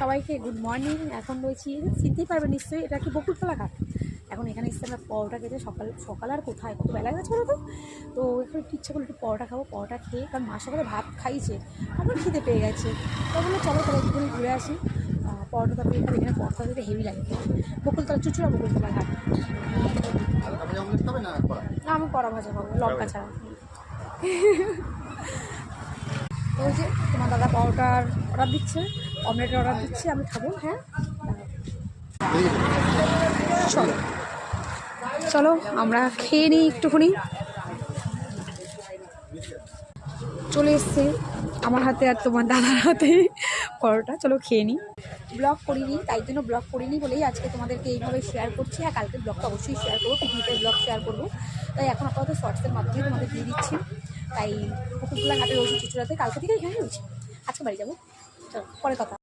সবাইকে good morning এখন রয়েছি চিনতেই পারবে নিশ্চয়ই এটা কি বকুলতলা ঘাট? এখন এখানে এসে আমরা পরোটা খেতে সকাল সকাল আর কোথায়? কত বেলা গেছে বলো তো? তো এখন একটু ইচ্ছা করল একটু পরোটা খাব পরোটা খেয়ে কারণ মা সকালে ভাত খাইছে আমার খিদে পেয়ে গেছে। তো বলল চলো চলো একটুখানি ঘুরে আসি। পরোটা তরকারি খাব এখানে পরোটা থেকে হেভি লাগে। খেতে। বকুলতলা চুচুড়া বকুলতলা ঘাট। না আমি কড়া ভাজা খাব লঙ্কা ছাড়া। তো যে তোমার দাদা পরোটার অর্ডার দিচ্ছে, অমলেটের অর্ডার দিচ্ছে, আমি খাব হ্যাঁ? চলো। চলো, আমরা খেয়ে নিই একটুখানি। চলে এসছে আমার হাতে আর তোমার দাদার হাতে পরোটা। চলো খেয়ে নিই। ব্লগ করিনি, তাই জন্য ব্লগ করিনি বলেই আজকে তোমাদেরকে এইভাবে শেয়ার করছি। আর কালকে ব্লগটা অবশ্যই শেয়ার করব পিকনিকের ব্লগ শেয়ার করব। তাই এখন আপাতত শর্টসের মাধ্যমে তোমাদের দিয়ে দিচ্ছি। তাই পুকুরতলা ঘাটে রয়েছে চুচুড়াতে কালকে থেকে এখানে রয়েছে। আজকে বাড়ি যাব। চলো পরে কথা।